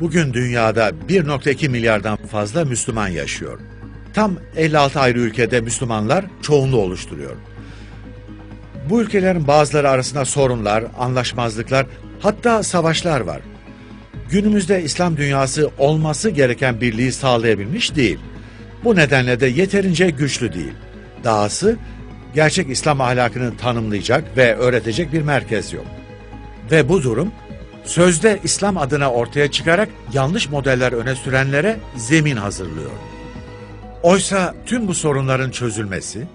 Bugün dünyada 1.2 milyardan fazla Müslüman yaşıyor. Tam 56 ayrı ülkede Müslümanlar çoğunluğu oluşturuyor. Bu ülkelerin bazıları arasında sorunlar, anlaşmazlıklar, hatta savaşlar var. Günümüzde İslam dünyası olması gereken birliği sağlayabilmiş değil. Bu nedenle de yeterince güçlü değil. Dahası gerçek İslam ahlakını tanımlayacak ve öğretecek bir merkez yok. Ve bu durum sözde İslam adına ortaya çıkarak yanlış modeller öne sürenlere zemin hazırlıyor. Oysa tüm bu sorunların çözülmesi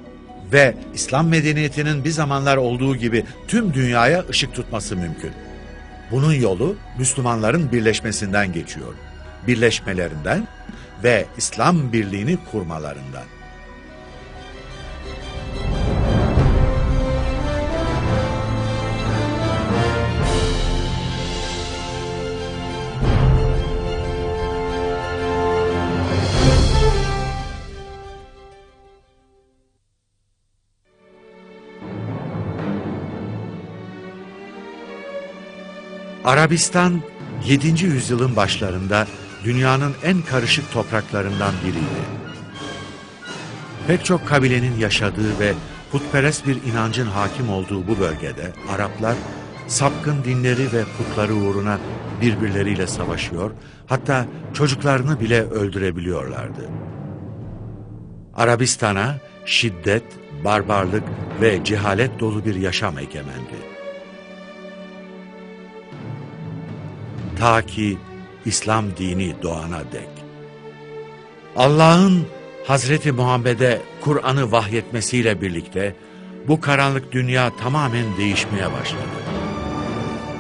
ve İslam medeniyetinin bir zamanlar olduğu gibi tüm dünyaya ışık tutması mümkün. Bunun yolu Müslümanların birleşmesinden geçiyor. Birleşmelerinden ve İslam birliğini kurmalarından. Arabistan 7. yüzyılın başlarında dünyanın en karışık topraklarından biriydi. Pek çok kabilenin yaşadığı ve putperest bir inancın hakim olduğu bu bölgede Araplar sapkın dinleri ve putları uğruna birbirleriyle savaşıyor, hatta çocuklarını bile öldürebiliyorlardı. Arabistan'a şiddet, barbarlık ve cehalet dolu bir yaşam egemendi. Ta ki İslam dini doğana dek. Allah'ın Hazreti Muhammed'e Kur'an'ı vahyetmesiyle birlikte bu karanlık dünya tamamen değişmeye başladı.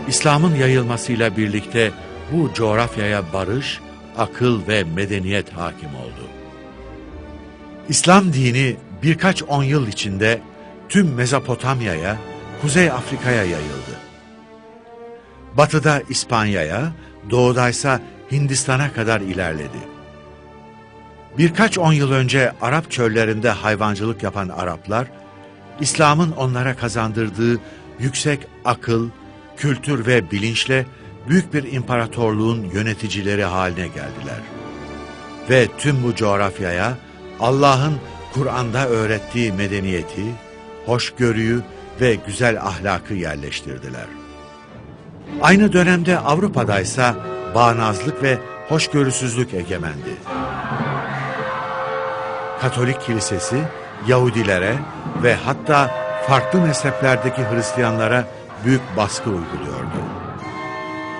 İslam'ın yayılmasıyla birlikte bu coğrafyaya barış, akıl ve medeniyet hakim oldu. İslam dini birkaç on yıl içinde tüm Mezopotamya'ya, Kuzey Afrika'ya yayıldı. Batıda İspanya'ya, doğudaysa Hindistan'a kadar ilerledi. Birkaç on yıl önce Arap çöllerinde hayvancılık yapan Araplar, İslam'ın onlara kazandırdığı yüksek akıl, kültür ve bilinçle büyük bir imparatorluğun yöneticileri haline geldiler. Ve tüm bu coğrafyaya Allah'ın Kur'an'da öğrettiği medeniyeti, hoşgörüyü ve güzel ahlakı yerleştirdiler. Aynı dönemde Avrupa'daysa bağnazlık ve hoşgörüsüzlük egemendi. Katolik kilisesi Yahudilere ve hatta farklı mezheplerdeki Hristiyanlara büyük baskı uyguluyordu.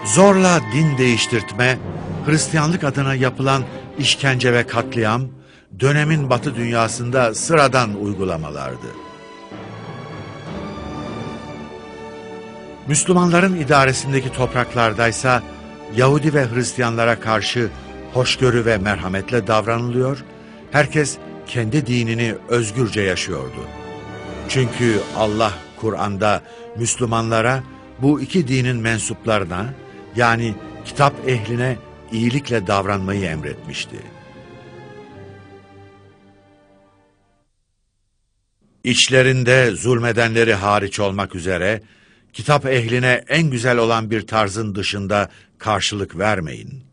Zorla din değiştirtme, Hristiyanlık adına yapılan işkence ve katliam, dönemin batı dünyasında sıradan uygulamalardı. Müslümanların idaresindeki topraklardaysa Yahudi ve Hristiyanlara karşı hoşgörü ve merhametle davranılıyor, herkes kendi dinini özgürce yaşıyordu. Çünkü Allah Kur'an'da Müslümanlara bu iki dinin mensuplarına yani kitap ehline iyilikle davranmayı emretmişti. İçlerinde zulmedenleri hariç olmak üzere kitap ehline en güzel olan bir tarzın dışında karşılık vermeyin.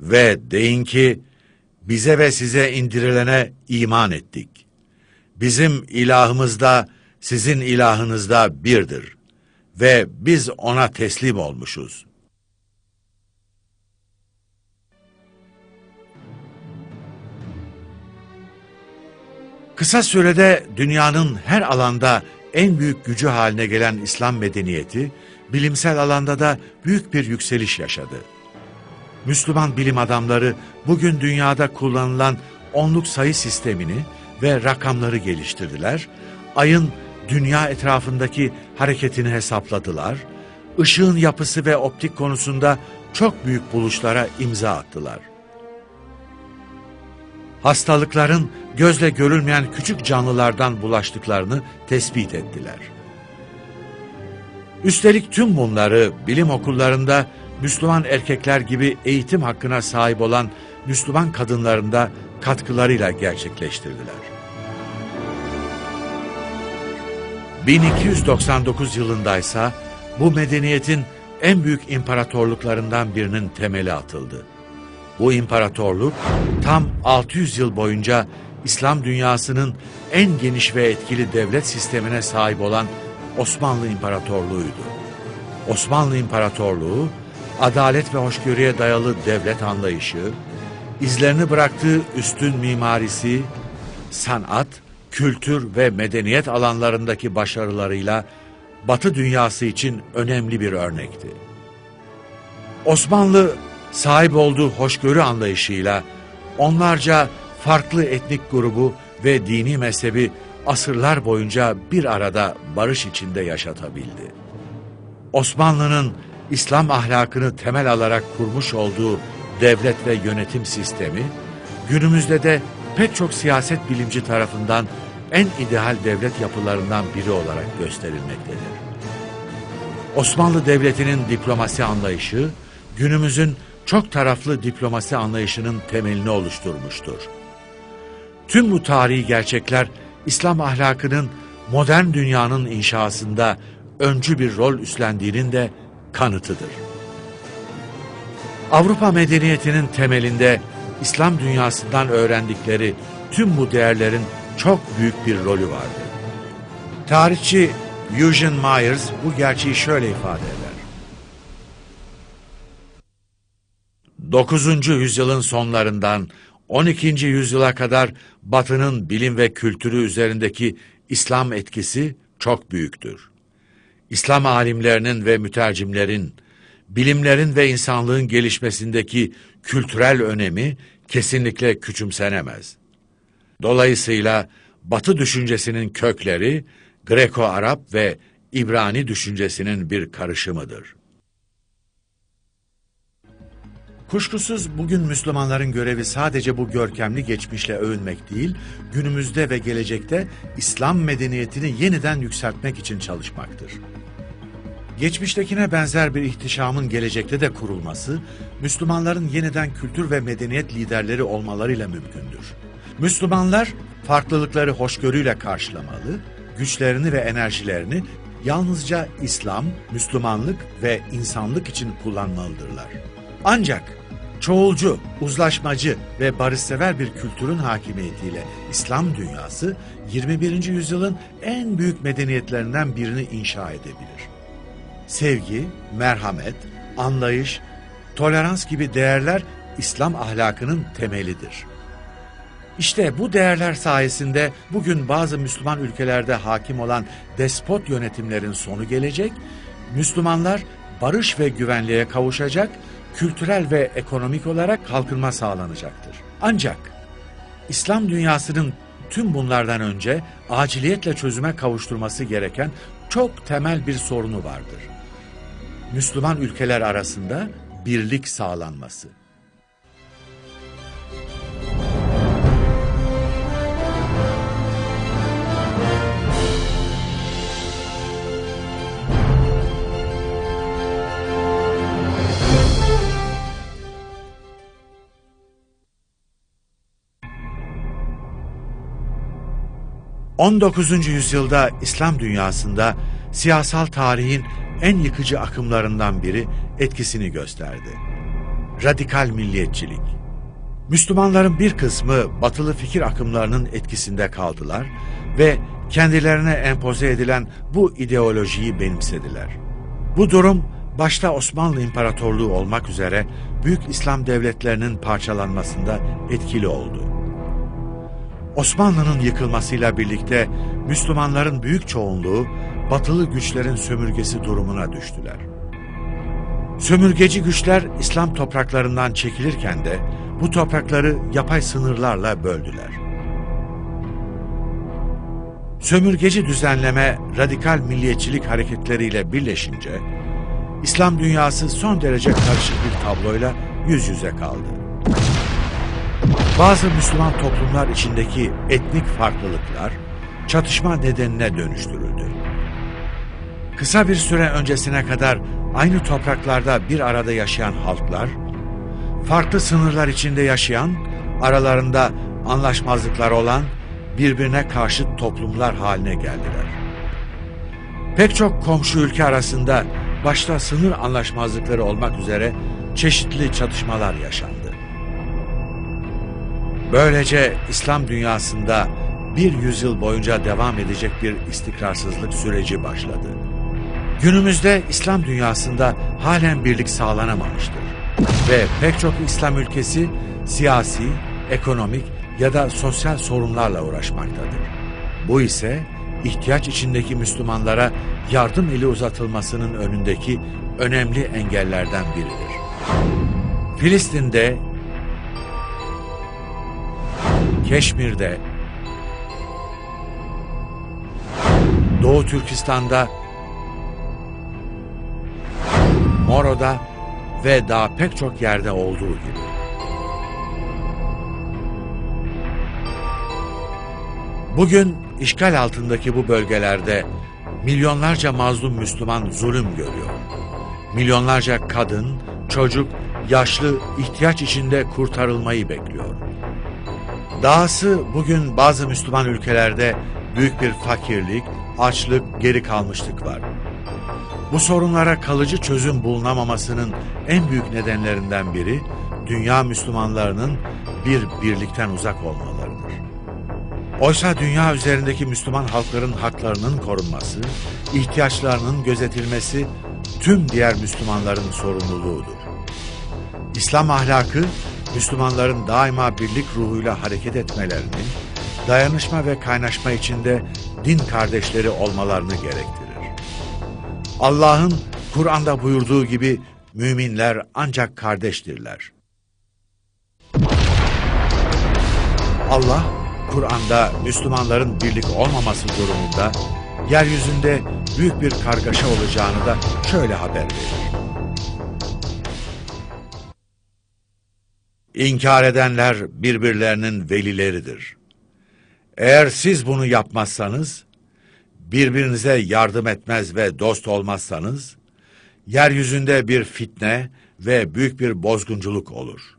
Ve deyin ki, bize ve size indirilene iman ettik. Bizim ilahımız da sizin ilahınız da birdir ve biz ona teslim olmuşuz. Kısa sürede dünyanın her alanda en büyük gücü haline gelen İslam medeniyeti, bilimsel alanda da büyük bir yükseliş yaşadı. Müslüman bilim adamları bugün dünyada kullanılan onluk sayı sistemini ve rakamları geliştirdiler, ayın dünya etrafındaki hareketini hesapladılar, ışığın yapısı ve optik konusunda çok büyük buluşlara imza attılar. Hastalıkların gözle görülmeyen küçük canlılardan bulaştıklarını tespit ettiler. Üstelik tüm bunları bilim okullarında Müslüman erkekler gibi eğitim hakkına sahip olan Müslüman kadınlarında katkılarıyla gerçekleştirdiler. 1299 yılındaysa bu medeniyetin en büyük imparatorluklarından birinin temeli atıldı. Bu imparatorluk tam 600 yıl boyunca İslam dünyasının en geniş ve etkili devlet sistemine sahip olan Osmanlı İmparatorluğu'ydu. Osmanlı İmparatorluğu, adalet ve hoşgörüye dayalı devlet anlayışı, izlerini bıraktığı üstün mimarisi, sanat, kültür ve medeniyet alanlarındaki başarılarıyla Batı dünyası için önemli bir örnekti. Osmanlı sahip olduğu hoşgörü anlayışıyla onlarca farklı etnik grubu ve dini mezhebi asırlar boyunca bir arada barış içinde yaşatabildi. Osmanlı'nın İslam ahlakını temel alarak kurmuş olduğu devlet ve yönetim sistemi, günümüzde de pek çok siyaset bilimci tarafından en ideal devlet yapılarından biri olarak gösterilmektedir. Osmanlı Devleti'nin diplomasi anlayışı, günümüzün çok taraflı diplomasi anlayışının temelini oluşturmuştur. Tüm bu tarihi gerçekler İslam ahlakının modern dünyanın inşasında öncü bir rol üstlendiğinin de kanıtıdır. Avrupa medeniyetinin temelinde İslam dünyasından öğrendikleri tüm bu değerlerin çok büyük bir rolü vardı. Tarihçi Eugene Myers bu gerçeği şöyle ifade eder. 9. yüzyılın sonlarından 12. yüzyıla kadar Batı'nın bilim ve kültürü üzerindeki İslam etkisi çok büyüktür. İslam alimlerinin ve mütercimlerin, bilimlerin ve insanlığın gelişmesindeki kültürel önemi kesinlikle küçümsenemez. Dolayısıyla Batı düşüncesinin kökleri Greko-Arap ve İbrani düşüncesinin bir karışımıdır. Kuşkusuz bugün Müslümanların görevi sadece bu görkemli geçmişle övünmek değil, günümüzde ve gelecekte İslam medeniyetini yeniden yükseltmek için çalışmaktır. Geçmiştekine benzer bir ihtişamın gelecekte de kurulması, Müslümanların yeniden kültür ve medeniyet liderleri olmalarıyla mümkündür. Müslümanlar farklılıkları hoşgörüyle karşılamalı, güçlerini ve enerjilerini yalnızca İslam, Müslümanlık ve insanlık için kullanmalıdırlar. Ancak çoğulcu, uzlaşmacı ve barışsever bir kültürün hakimiyetiyle İslam dünyası 21. yüzyılın en büyük medeniyetlerinden birini inşa edebilir. Sevgi, merhamet, anlayış, tolerans gibi değerler İslam ahlakının temelidir. İşte bu değerler sayesinde bugün bazı Müslüman ülkelerde hakim olan despot yönetimlerin sonu gelecek, Müslümanlar barış ve güvenliğe kavuşacak, kültürel ve ekonomik olarak kalkınma sağlanacaktır. Ancak İslam dünyasının tüm bunlardan önce aciliyetle çözüme kavuşturması gereken çok temel bir sorunu vardır. Müslüman ülkeler arasında birlik sağlanması. 19. yüzyılda İslam dünyasında siyasal tarihin en yıkıcı akımlarından biri etkisini gösterdi. Radikal milliyetçilik. Müslümanların bir kısmı batılı fikir akımlarının etkisinde kaldılar ve kendilerine empoze edilen bu ideolojiyi benimsediler. Bu durum başta Osmanlı İmparatorluğu olmak üzere büyük İslam devletlerinin parçalanmasında etkili oldu. Osmanlı'nın yıkılmasıyla birlikte Müslümanların büyük çoğunluğu batılı güçlerin sömürgesi durumuna düştüler. Sömürgeci güçler İslam topraklarından çekilirken de bu toprakları yapay sınırlarla böldüler. Sömürgeci düzenleme radikal milliyetçilik hareketleriyle birleşince İslam dünyası son derece karışık bir tabloyla yüz yüze kaldı. Bazı Müslüman toplumlar içindeki etnik farklılıklar çatışma nedenine dönüştürüldü. Kısa bir süre öncesine kadar aynı topraklarda bir arada yaşayan halklar, farklı sınırlar içinde yaşayan, aralarında anlaşmazlıklar olan birbirine karşı toplumlar haline geldiler. Pek çok komşu ülke arasında başta sınır anlaşmazlıkları olmak üzere çeşitli çatışmalar yaşandı. Böylece İslam dünyasında bir yüzyıl boyunca devam edecek bir istikrarsızlık süreci başladı. Günümüzde İslam dünyasında halen birlik sağlanamamıştır. Ve pek çok İslam ülkesi siyasi, ekonomik ya da sosyal sorunlarla uğraşmaktadır. Bu ise ihtiyaç içindeki Müslümanlara yardım eli uzatılmasının önündeki önemli engellerden biridir. Filistin'de, Keşmir'de, Doğu Türkistan'da, Moro'da ve daha pek çok yerde olduğu gibi. Bugün işgal altındaki bu bölgelerde milyonlarca mazlum Müslüman zulüm görüyor. Milyonlarca kadın, çocuk, yaşlı ihtiyaç içinde kurtarılmayı bekliyor. Dahası bugün bazı Müslüman ülkelerde büyük bir fakirlik, açlık, geri kalmışlık var. Bu sorunlara kalıcı çözüm bulunamamasının en büyük nedenlerinden biri dünya Müslümanlarının bir birlikten uzak olmalarıdır. Oysa dünya üzerindeki Müslüman halkların haklarının korunması, ihtiyaçlarının gözetilmesi tüm diğer Müslümanların sorumluluğudur. İslam ahlakı, Müslümanların daima birlik ruhuyla hareket etmelerini, dayanışma ve kaynaşma içinde din kardeşleri olmalarını gerektirir. Allah'ın Kur'an'da buyurduğu gibi müminler ancak kardeştirler. Allah, Kur'an'da Müslümanların birlik olmaması durumunda yeryüzünde büyük bir kargaşa olacağını da şöyle haber verir. İnkar edenler birbirlerinin velileridir. Eğer siz bunu yapmazsanız, birbirinize yardım etmez ve dost olmazsanız, yeryüzünde bir fitne ve büyük bir bozgunculuk olur.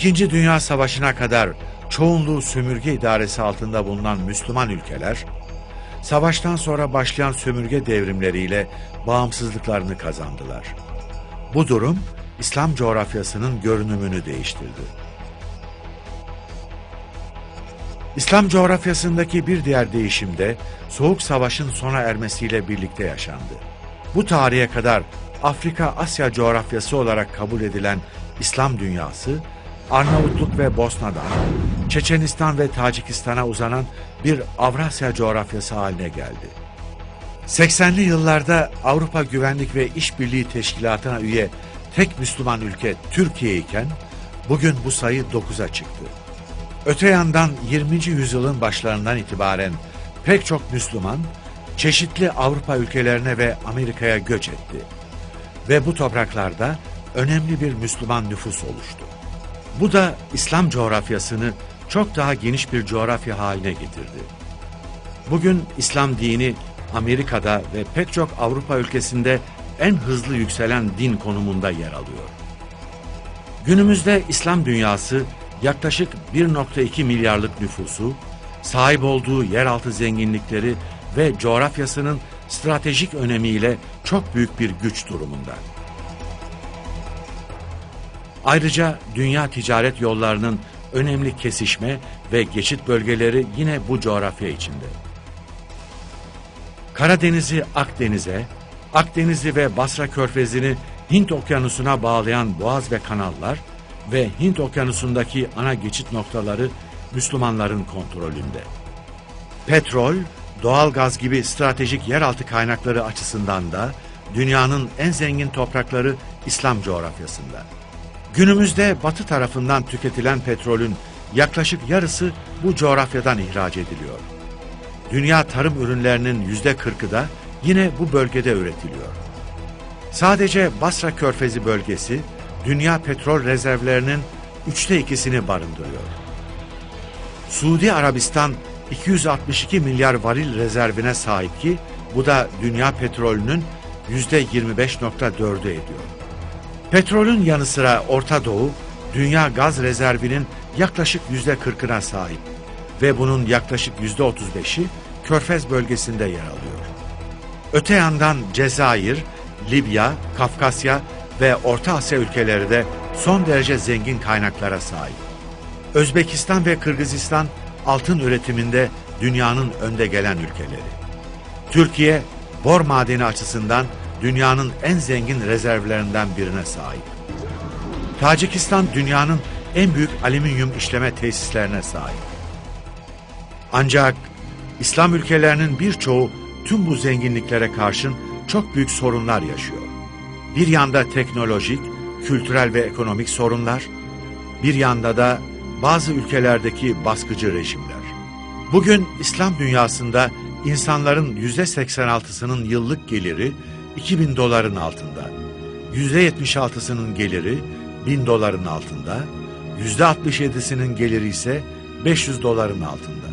İkinci Dünya Savaşı'na kadar çoğunluğu sömürge idaresi altında bulunan Müslüman ülkeler, savaştan sonra başlayan sömürge devrimleriyle bağımsızlıklarını kazandılar. Bu durum İslam coğrafyasının görünümünü değiştirdi. İslam coğrafyasındaki bir diğer değişim de Soğuk Savaş'ın sona ermesiyle birlikte yaşandı. Bu tarihe kadar Afrika-Asya coğrafyası olarak kabul edilen İslam dünyası, Arnavutluk ve Bosna'dan, Çeçenistan ve Tacikistan'a uzanan bir Avrasya coğrafyası haline geldi. 80'li yıllarda Avrupa Güvenlik ve İşbirliği Teşkilatı'na üye tek Müslüman ülke Türkiye iken bugün bu sayı 9'a çıktı. Öte yandan 20. yüzyılın başlarından itibaren pek çok Müslüman çeşitli Avrupa ülkelerine ve Amerika'ya göç etti. Ve bu topraklarda önemli bir Müslüman nüfus oluştu. Bu da İslam coğrafyasını çok daha geniş bir coğrafya haline getirdi. Bugün İslam dini Amerika'da ve pek çok Avrupa ülkesinde en hızlı yükselen din konumunda yer alıyor. Günümüzde İslam dünyası yaklaşık 1.2 milyarlık nüfusu, sahip olduğu yeraltı zenginlikleri ve coğrafyasının stratejik önemiyle çok büyük bir güç durumunda. Ayrıca dünya ticaret yollarının önemli kesişme ve geçit bölgeleri yine bu coğrafya içinde. Karadeniz'i Akdeniz'e, Akdeniz'i ve Basra Körfezi'ni Hint Okyanusu'na bağlayan boğaz ve kanallar ve Hint Okyanusu'ndaki ana geçit noktaları Müslümanların kontrolünde. Petrol, doğal gaz gibi stratejik yeraltı kaynakları açısından da dünyanın en zengin toprakları İslam coğrafyasında. Günümüzde batı tarafından tüketilen petrolün yaklaşık yarısı bu coğrafyadan ihraç ediliyor. Dünya tarım ürünlerinin yüzde kırkı da yine bu bölgede üretiliyor. Sadece Basra Körfezi bölgesi dünya petrol rezervlerinin üçte ikisini barındırıyor. Suudi Arabistan 262 milyar varil rezervine sahip ki bu da dünya petrolünün yüzde 25.4'ü ediyor. Petrolün yanı sıra Orta Doğu, dünya gaz rezervinin yaklaşık yüzde 40'ına sahip ve bunun yaklaşık yüzde 35'i Körfez bölgesinde yer alıyor. Öte yandan Cezayir, Libya, Kafkasya ve Orta Asya ülkeleri de son derece zengin kaynaklara sahip. Özbekistan ve Kırgızistan altın üretiminde dünyanın önde gelen ülkeleri. Türkiye, bor madeni açısından dünyanın en zengin rezervlerinden birine sahip. Tacikistan dünyanın en büyük alüminyum işleme tesislerine sahip. Ancak İslam ülkelerinin birçoğu tüm bu zenginliklere karşın çok büyük sorunlar yaşıyor. Bir yanda teknolojik, kültürel ve ekonomik sorunlar, bir yanda da bazı ülkelerdeki baskıcı rejimler. Bugün İslam dünyasında insanların yüzde 86'sının yıllık geliri 2000 doların altında, yüzde 76'sının geliri 1000 doların altında, yüzde 67'sinin geliri ise 500 doların altında.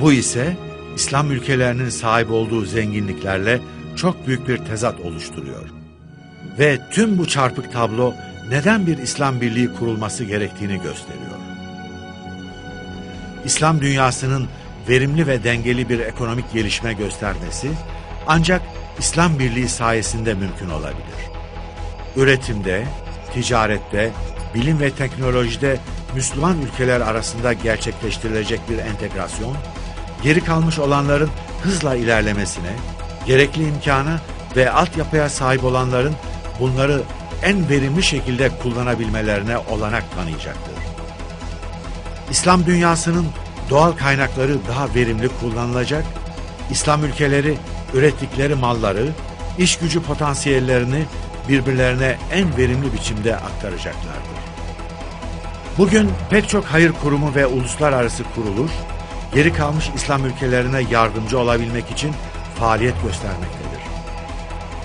Bu ise İslam ülkelerinin sahip olduğu zenginliklerle çok büyük bir tezat oluşturuyor. Ve tüm bu çarpık tablo neden bir İslam birliği kurulması gerektiğini gösteriyor. İslam dünyasının verimli ve dengeli bir ekonomik gelişme göstermesi ancak İslam birliği sayesinde mümkün olabilir. Üretimde, ticarette, bilim ve teknolojide Müslüman ülkeler arasında gerçekleştirilecek bir entegrasyon, geri kalmış olanların hızla ilerlemesine, gerekli imkana ve altyapıya sahip olanların bunları en verimli şekilde kullanabilmelerine olanak tanıyacaktır. İslam dünyasının doğal kaynakları daha verimli kullanılacak, İslam ülkeleri ürettikleri malları, iş gücü potansiyellerini birbirlerine en verimli biçimde aktaracaklardır. Bugün pek çok hayır kurumu ve uluslararası kuruluş, geri kalmış İslam ülkelerine yardımcı olabilmek için faaliyet göstermektedir.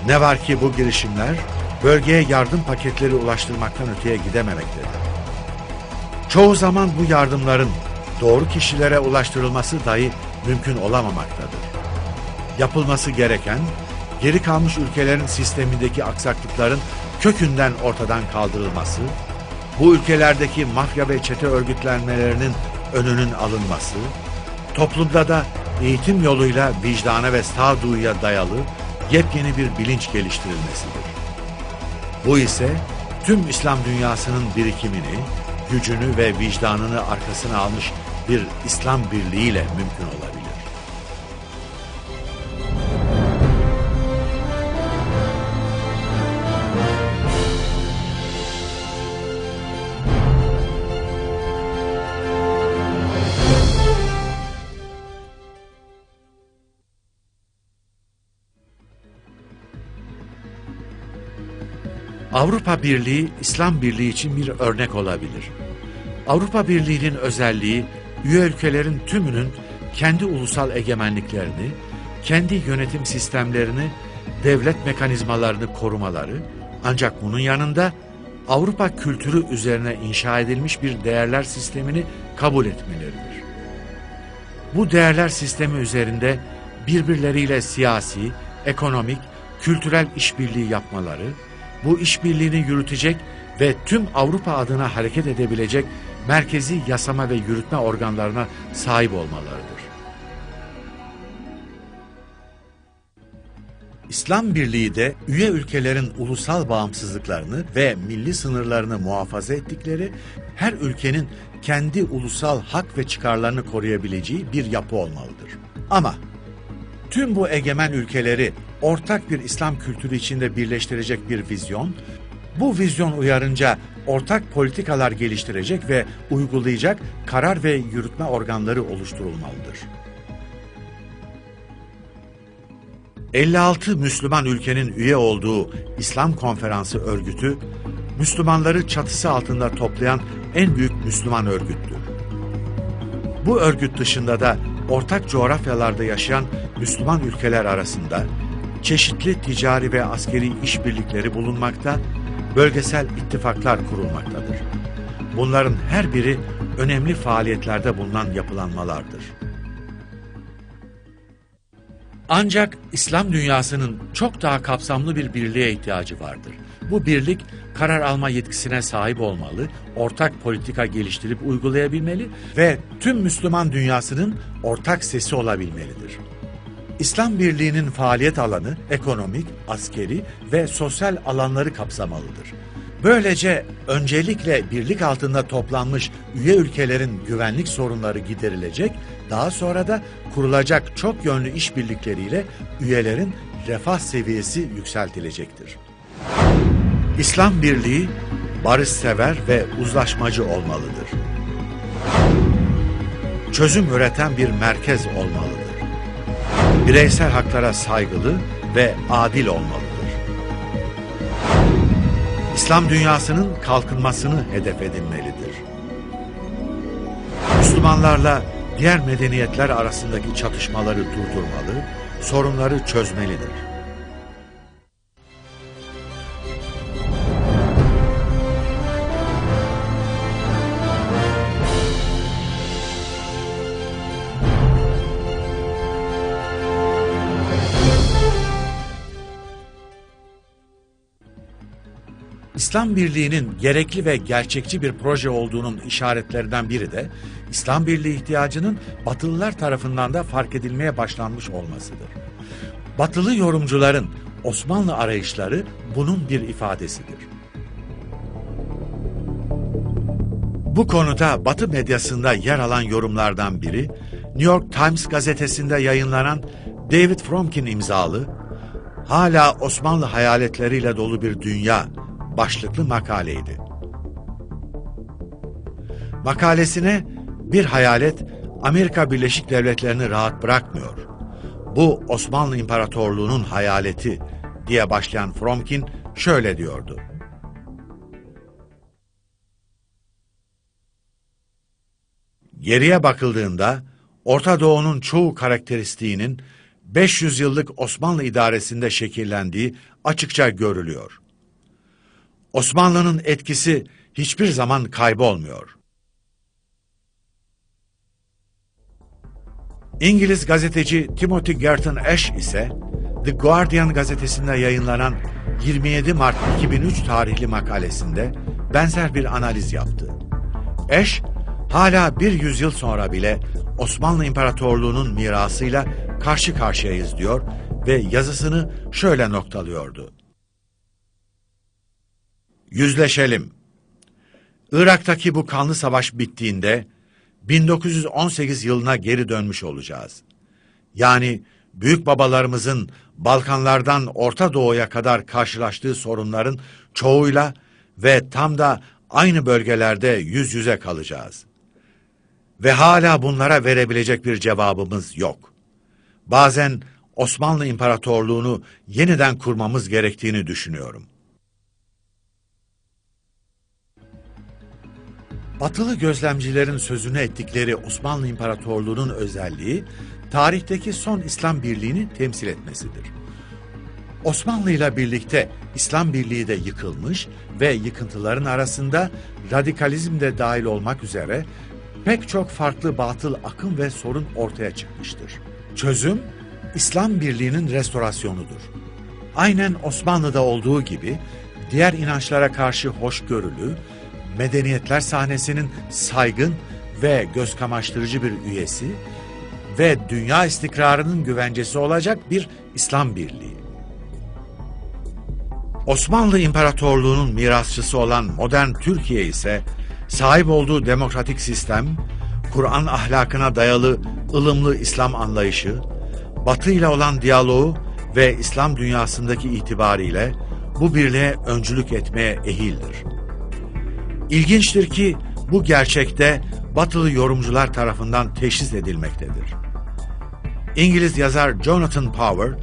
Ne var ki bu girişimler bölgeye yardım paketleri ulaştırmaktan öteye gidememektedir. Çoğu zaman bu yardımların doğru kişilere ulaştırılması dahi mümkün olamamaktadır. Yapılması gereken, geri kalmış ülkelerin sistemindeki aksaklıkların kökünden ortadan kaldırılması, bu ülkelerdeki mafya ve çete örgütlenmelerinin önünün alınması, toplumda da eğitim yoluyla vicdana ve sağduyuya dayalı yepyeni bir bilinç geliştirilmesidir. Bu ise tüm İslam dünyasının birikimini, gücünü ve vicdanını arkasına almış bir İslam birliğiyle mümkün olabilir. Avrupa Birliği, İslam Birliği için bir örnek olabilir. Avrupa Birliği'nin özelliği, üye ülkelerin tümünün kendi ulusal egemenliklerini, kendi yönetim sistemlerini, devlet mekanizmalarını korumaları, ancak bunun yanında Avrupa kültürü üzerine inşa edilmiş bir değerler sistemini kabul etmeleridir. Bu değerler sistemi üzerinde birbirleriyle siyasi, ekonomik, kültürel işbirliği yapmaları, bu işbirliğini yürütecek ve tüm Avrupa adına hareket edebilecek merkezi yasama ve yürütme organlarına sahip olmalarıdır. İslam Birliği de üye ülkelerin ulusal bağımsızlıklarını ve milli sınırlarını muhafaza ettikleri, her ülkenin kendi ulusal hak ve çıkarlarını koruyabileceği bir yapı olmalıdır. Ama tüm bu egemen ülkeleri ortak bir İslam kültürü içinde birleştirecek bir vizyon, bu vizyon uyarınca ortak politikalar geliştirecek ve uygulayacak karar ve yürütme organları oluşturulmalıdır. 56 Müslüman ülkenin üye olduğu İslam Konferansı örgütü, Müslümanları çatısı altında toplayan en büyük Müslüman örgüttür. Bu örgüt dışında da ortak coğrafyalarda yaşayan Müslüman ülkeler arasında çeşitli ticari ve askeri işbirlikleri bulunmakta, bölgesel ittifaklar kurulmaktadır. Bunların her biri önemli faaliyetlerde bulunan yapılanmalardır. Ancak İslam dünyasının çok daha kapsamlı bir birliğe ihtiyacı vardır. Bu birlik karar alma yetkisine sahip olmalı, ortak politika geliştirip uygulayabilmeli ve tüm Müslüman dünyasının ortak sesi olabilmelidir. İslam Birliği'nin faaliyet alanı ekonomik, askeri ve sosyal alanları kapsamalıdır. Böylece öncelikle birlik altında toplanmış üye ülkelerin güvenlik sorunları giderilecek, daha sonra da kurulacak çok yönlü işbirlikleriyle üyelerin refah seviyesi yükseltilecektir. İslam Birliği barışsever ve uzlaşmacı olmalıdır. Çözüm üreten bir merkez olmalıdır. Bireysel haklara saygılı ve adil olmalıdır. İslam dünyasının kalkınmasını hedef edinmelidir. Müslümanlarla diğer medeniyetler arasındaki çatışmaları durdurmalı, sorunları çözmelidir. İslam Birliği'nin gerekli ve gerçekçi bir proje olduğunun işaretlerinden biri de İslam Birliği ihtiyacının Batılılar tarafından da fark edilmeye başlanmış olmasıdır. Batılı yorumcuların Osmanlı arayışları bunun bir ifadesidir. Bu konuda Batı medyasında yer alan yorumlardan biri, New York Times gazetesinde yayınlanan David Fromkin imzalı, hala Osmanlı hayaletleriyle dolu bir dünya başlıklı makaleydi. Makalesine bir hayalet Amerika Birleşik Devletleri'ni rahat bırakmıyor. Bu Osmanlı İmparatorluğu'nun hayaleti diye başlayan Fromkin şöyle diyordu. Geriye bakıldığında Orta Doğu'nun çoğu karakteristiğinin 500 yıllık Osmanlı idaresinde şekillendiği açıkça görülüyor. Osmanlı'nın etkisi hiçbir zaman kaybolmuyor. İngiliz gazeteci Timothy Garton Ash ise The Guardian gazetesinde yayınlanan 27 Mart 2003 tarihli makalesinde benzer bir analiz yaptı. Ash, hala bir yüzyıl sonra bile Osmanlı İmparatorluğu'nun mirasıyla karşı karşıyayız diyor ve yazısını şöyle noktalıyordu. Yüzleşelim. Irak'taki bu kanlı savaş bittiğinde 1918 yılına geri dönmüş olacağız. Yani büyük babalarımızın Balkanlardan Orta Doğu'ya kadar karşılaştığı sorunların çoğuyla ve tam da aynı bölgelerde yüz yüze kalacağız. Ve hala bunlara verebilecek bir cevabımız yok. Bazen Osmanlı İmparatorluğunu yeniden kurmamız gerektiğini düşünüyorum.'' Batılı gözlemcilerin sözünü ettikleri Osmanlı İmparatorluğu'nun özelliği, tarihteki son İslam birliğini temsil etmesidir. Osmanlı ile birlikte İslam Birliği de yıkılmış ve yıkıntıların arasında radikalizm de dahil olmak üzere pek çok farklı batıl akım ve sorun ortaya çıkmıştır. Çözüm, İslam Birliği'nin restorasyonudur. Aynen Osmanlı'da olduğu gibi diğer inançlara karşı hoşgörülü, medeniyetler sahnesinin saygın ve göz kamaştırıcı bir üyesi ve dünya istikrarının güvencesi olacak bir İslam Birliği. Osmanlı İmparatorluğu'nun mirasçısı olan modern Türkiye ise sahip olduğu demokratik sistem, Kur'an ahlakına dayalı ılımlı İslam anlayışı, Batı ile olan diyaloğu ve İslam dünyasındaki itibariyle bu birliğe öncülük etmeye ehildir. İlginçtir ki bu gerçekte batılı yorumcular tarafından teşhis edilmektedir. İngiliz yazar Jonathan Power,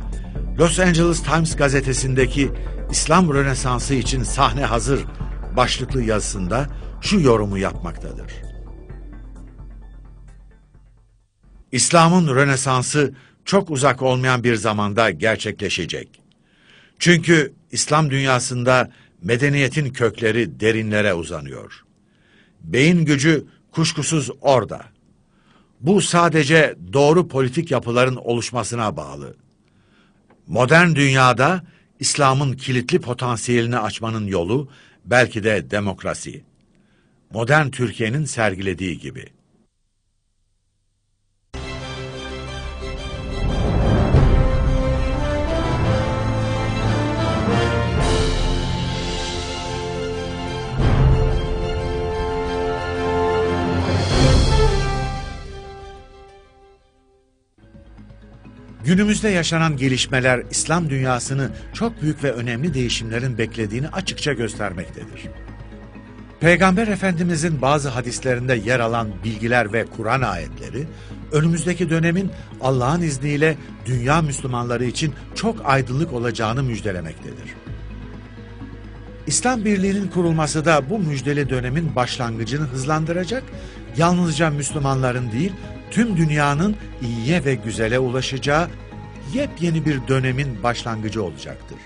Los Angeles Times gazetesindeki İslam Rönesansı için sahne hazır başlıklı yazısında şu yorumu yapmaktadır. İslam'ın Rönesansı çok uzak olmayan bir zamanda gerçekleşecek. Çünkü İslam dünyasında medeniyetin kökleri derinlere uzanıyor. Beyin gücü kuşkusuz orada. Bu sadece doğru politik yapıların oluşmasına bağlı. Modern dünyada İslam'ın kilitli potansiyelini açmanın yolu belki de demokrasi. Modern Türkiye'nin sergilediği gibi. Günümüzde yaşanan gelişmeler İslam dünyasını çok büyük ve önemli değişimlerin beklediğini açıkça göstermektedir. Peygamber Efendimizin bazı hadislerinde yer alan bilgiler ve Kur'an ayetleri, önümüzdeki dönemin Allah'ın izniyle dünya Müslümanları için çok aydınlık olacağını müjdelemektedir. İslam Birliği'nin kurulması da bu müjdeli dönemin başlangıcını hızlandıracak, yalnızca Müslümanların değil, tüm dünyanın iyiye ve güzele ulaşacağı yepyeni bir dönemin başlangıcı olacaktır.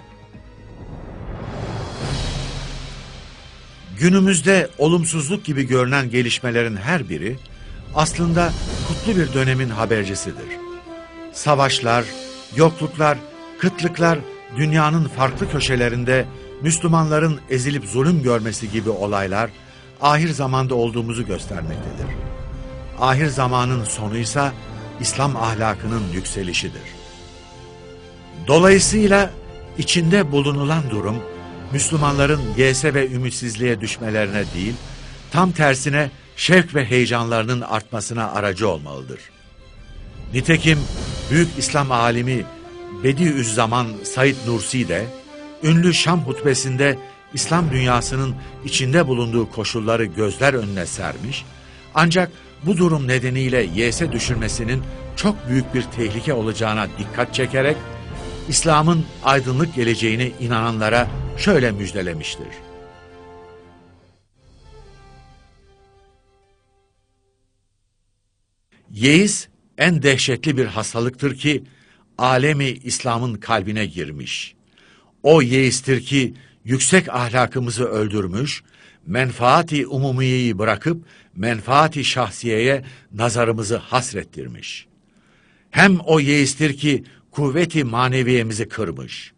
Günümüzde olumsuzluk gibi görünen gelişmelerin her biri aslında kutlu bir dönemin habercisidir. Savaşlar, yokluklar, kıtlıklar dünyanın farklı köşelerinde Müslümanların ezilip zulüm görmesi gibi olaylar ahir zamanda olduğumuzu göstermektedir. Ahir zamanın sonuysa İslam ahlakının yükselişidir. Dolayısıyla içinde bulunulan durum Müslümanların yese ve ümitsizliğe düşmelerine değil, tam tersine şevk ve heyecanlarının artmasına aracı olmalıdır. Nitekim büyük İslam alimi Bediüzzaman Said Nursi de ünlü Şam hutbesinde İslam dünyasının içinde bulunduğu koşulları gözler önüne sermiş, ancak bu durum nedeniyle yese düşürmesinin çok büyük bir tehlike olacağına dikkat çekerek, İslam'ın aydınlık geleceğine inananlara şöyle müjdelemiştir. Yeis en dehşetli bir hastalıktır ki alemi İslam'ın kalbine girmiş. O yeistir ki yüksek ahlakımızı öldürmüş, menfaati umumiyeyi bırakıp menfaati şahsiyeye nazarımızı hasrettirmiş. Hem o yeistir ki kuvveti maneviyemizi kırmış.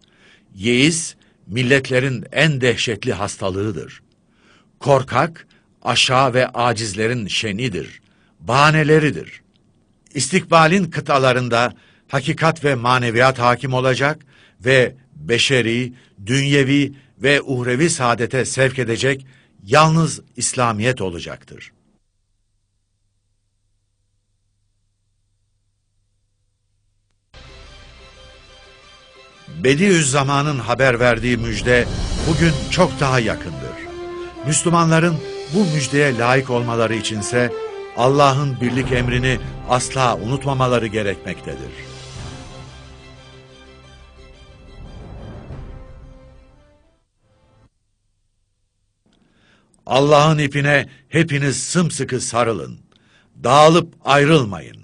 Yeis, milletlerin en dehşetli hastalığıdır. Korkak, aşağı ve acizlerin şenidir, bahaneleridir. İstikbalin kıtalarında hakikat ve maneviyat hakim olacak ve beşeri, dünyevi ve uhrevi saadete sevk edecek yalnız İslamiyet olacaktır. Bediüzzaman'ın haber verdiği müjde bugün çok daha yakındır. Müslümanların bu müjdeye layık olmaları içinse Allah'ın birlik emrini asla unutmamaları gerekmektedir. Allah'ın ipine hepiniz sımsıkı sarılın. Dağılıp ayrılmayın.